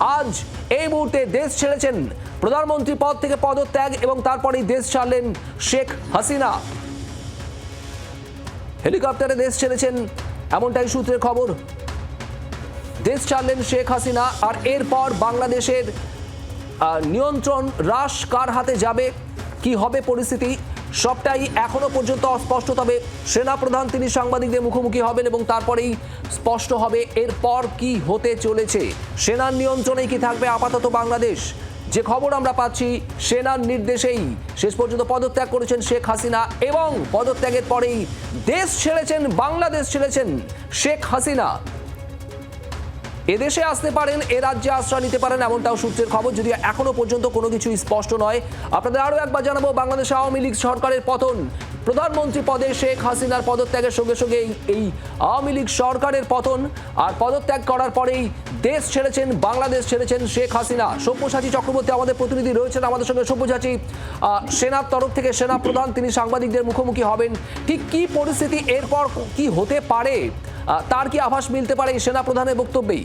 আজ এই মুহূর্তে দেশ ছেড়েছেন প্রধানমন্ত্রী পদ থেকে পদত্যাগ এবং তারপরেই দেশ ছাড়লেন শেখ হাসিনা। হেলিকপ্টারে দেশ ছেড়েছেন এমনটাই সূত্রের খবর। দেশ ছাড়লেন শেখ হাসিনা আর এরপর বাংলাদেশের নিয়ন্ত্রণ হ্রাস কার হাতে যাবে, কি হবে পরিস্থিতি সবটাই এখনও পর্যন্ত অস্পষ্ট, তবে সেনাপ্রধান তিনি সাংবাদিকদের মুখোমুখি হবেন এবং তারপরেই স্পষ্ট হবে এরপর কি হতে চলেছে। সেনার নিয়ন্ত্রণেই কি থাকবে আপাতত বাংলাদেশ? যে খবর আমরা পাচ্ছি, সেনার নির্দেশেই। শেষ পর্যন্ত পদত্যাগ করেছেন শেখ হাসিনা এবং পদত্যাগের পরেই দেশ ছেড়েছেন, বাংলাদেশ ছেড়েছেন শেখ হাসিনা। এদেশে আসতে পারেন, এ রাজ্যে আশ্রয় নিতে পারেন, এমনটাও সূত্রের খবর। যদিও এখনও পর্যন্ত কোনো কিছুই স্পষ্ট নয়। আপনাদের আরও একবার জানাব, বাংলাদেশ আওয়ামী লীগ সরকারের পতন। প্রধানমন্ত্রী পদে শেখ হাসিনার পদত্যাগের সঙ্গে সঙ্গে এই- আওয়ামী লীগ সরকারের পতন। আর পদত্যাগ করার পরেই দেশ ছেড়েছেন, বাংলাদেশ ছেড়েছেন শেখ হাসিনা। সব্যসাচী চক্রবর্তী আমাদের প্রতিনিধি রয়েছেন আমাদের সঙ্গে। সব্যসাচী সেনার তরফ থেকে সেনা প্রধান তিনি সাংবাদিকদের মুখোমুখি হবেন। ঠিক কি পরিস্থিতি, এরপর কি হতে পারে? তার কি আভাস মিলতে পারে সেনা প্রধানের বক্তব্যেই?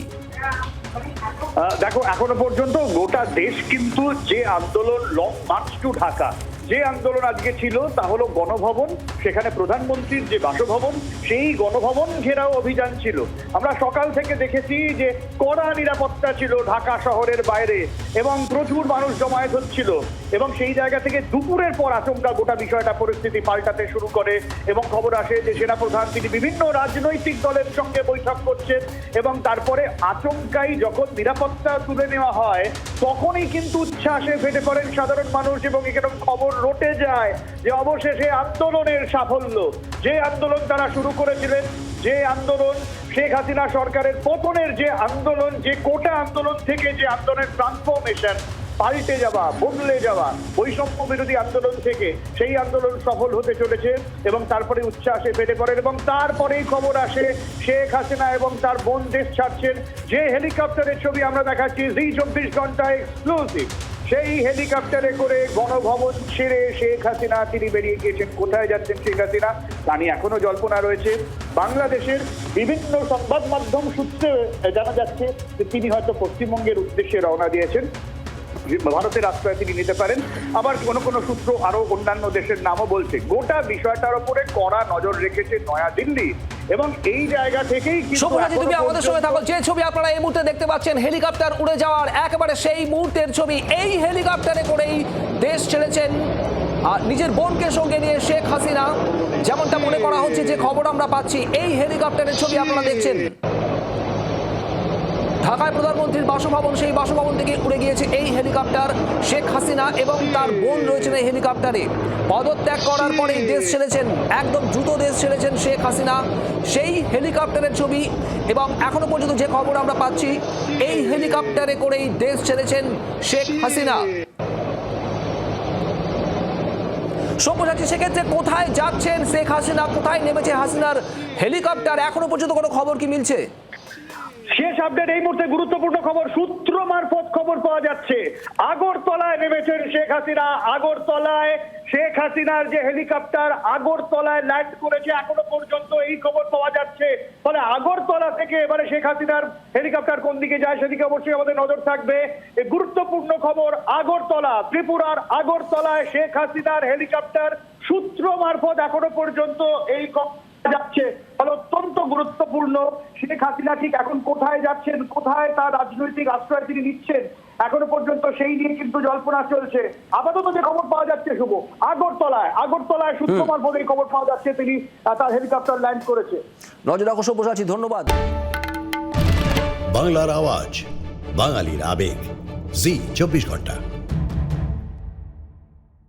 দেখো, এখনও পর্যন্ত গোটা দেশ কিন্তু যে আন্দোলন লং মার্চ টু ঢাকা, যে আন্দোলন আজকে ছিল তা হলো গণভবন, সেখানে প্রধানমন্ত্রীর যে বাসভবন, সেই গণভবন ঘেরাও অভিযান ছিল। আমরা সকাল থেকে দেখেছি যে কড়া নিরাপত্তা ছিল ঢাকা শহরের বাইরে এবং প্রচুর মানুষ জমায়েত হচ্ছিল। এবং সেই জায়গা থেকে দুপুরের পর আচমকা গোটা বিষয়টা পরিস্থিতি পাল্টাতে শুরু করে এবং খবর আসে যে সেনাপ্রধান তিনি বিভিন্ন রাজনৈতিক দলের সঙ্গে বৈঠক করছেন এবং তারপরে আচমকাই যখন নিরাপত্তা তুলে নেওয়া হয়, তখনই কিন্তু উচ্ছ্বাসে ফেটে পড়েন সাধারণ মানুষ এবং এরকম খবর রটে যায় যে অবশেষে আন্দোলনের সাফল্য। যে আন্দোলন তারা শুরু করেছিলেন, যে আন্দোলন শেখ হাসিনা সরকারের পতনের যে আন্দোলন, যে কোটা আন্দোলন থেকে যে আন্দোলনের ট্রান্সফরমেশন পাল্টে যাওয়া, বদলে যাওয়া, বৈষম্য বিরোধী আন্দোলন থেকে সেই আন্দোলন সফল হতে চলেছে এবং তারপরে উচ্ছ্বাসে ফেটে পড়েন এবং তারপরেই খবর আসে শেখ হাসিনা এবং তার বোন দেশ ছাড়ছেন। যে হেলিকপ্টারের ছবি আমরা দেখাচ্ছি, জি চব্বিশ ঘণ্টা এক্সক্লুসিভ সেই হেলিকপ্টারে করে গণভবন ছেড়ে শেখ হাসিনা, তিনি বেরিয়ে গিয়েছেন। কোথায় যাচ্ছেন শেখ হাসিনা, তা নিয়ে এখনও জল্পনা রয়েছে। বাংলাদেশের বিভিন্ন সংবাদ মাধ্যম সূত্রে জানা যাচ্ছে যে তিনি হয়তো পশ্চিমবঙ্গের উদ্দেশ্যে রওনা দিয়েছেন। ভারতের আশ্রয় তিনি নিতে পারেন আবার কোনো কোনো সূত্র আরও অন্যান্য দেশের নামও বলছে। গোটা বিষয়টার উপরে কড়া নজর রেখেছে নয়াদিল্লি এবং এই জায়গা থেকেই এখনও তুমি আমাদের সঙ্গে থাকো যে ছবি আপনারা এই মুহূর্তে দেখতে পাচ্ছেন হেলিকপ্টার উড়ে যাওয়ার একেবারে সেই মুহূর্তের ছবি। এই হেলিকপ্টারে করেই দেশ ছেড়েছেন আর নিজের বোনকে সঙ্গে নিয়ে শেখ হাসিনা। যেমনটা মনে করা হচ্ছে যে খবর আমরা পাচ্ছি এই হেলিকপ্টারের ছবি আপনারা দেখছেন। ঢাকায় প্রধানমন্ত্রীর বাসভবন, সেই বাসভবন থেকে উড়ে গিয়েছে এই হেলিকপ্টার শেখ হাসিনা এবং তার বোন রয়েছেন এই হেলিকপ্টারে। পদত্যাগ করার পরেই দেশ ছেড়েছেন, একদম দ্রুত দেশ ছেড়েছেন শেখ হাসিনা। সেই হেলিকপ্টারের ছবি এবং এখনও পর্যন্ত যে খবর আমরা পাচ্ছি, এই হেলিকপ্টারে করেই দেশ ছেড়েছেন শেখ হাসিনা। সব্যসাচী সেক্ষেত্রে কোথায় যাচ্ছেন শেখ হাসিনা, কোথায় নেমেছে হাসিনার হেলিকপ্টার? এখনও পর্যন্ত কোনো খবর কি মিলছে? শেষ আপডেট এই মুহূর্তে গুরুত্বপূর্ণ খবর, সূত্র মারফত খবর পাওয়া যাচ্ছে। আগরতলায় নেমেছেন শেখ হাসিনা। আগরতলায় শেখ হাসিনার যে হেলিকপ্টার, আগরতলায় ল্যান্ড করেছে এখনও পর্যন্ত এই খবর পাওয়া যাচ্ছে। ফলে আগরতলা থেকে এবারে শেখ হাসিনার হেলিকপ্টার কোন দিকে যায় সেদিকে অবশ্যই আমাদের নজর থাকবে। গুরুত্বপূর্ণ খবর, আগরতলা, ত্রিপুরার আগরতলায় শেখ হাসিনার হেলিকপ্টার সূত্র মারফত এখনও পর্যন্ত এই যাচ্ছে। ফলে অত্যন্ত গুরুত্বপূর্ণ শেখ হাসিনা ঠিক এখন কোথায় যাচ্ছেন কোথায় তার রাজনৈতিক আশ্রয় তিনি নিচ্ছেন এখনও পর্যন্ত সেই নিয়ে কিন্তু জল্পনা চলছে। আপাতত যে খবর পাওয়া যাচ্ছে শুভ আগরতলায় আগরতলায় সূত্র মারফত এই খবর পাওয়া যাচ্ছে তিনি তার হেলিকপ্টার ল্যান্ড করেছে। নজর বসে আছি ধন্যবাদ। বাংলার আওয়াজ বাঙালির আবেগ জি চব্বিশ ঘণ্টা।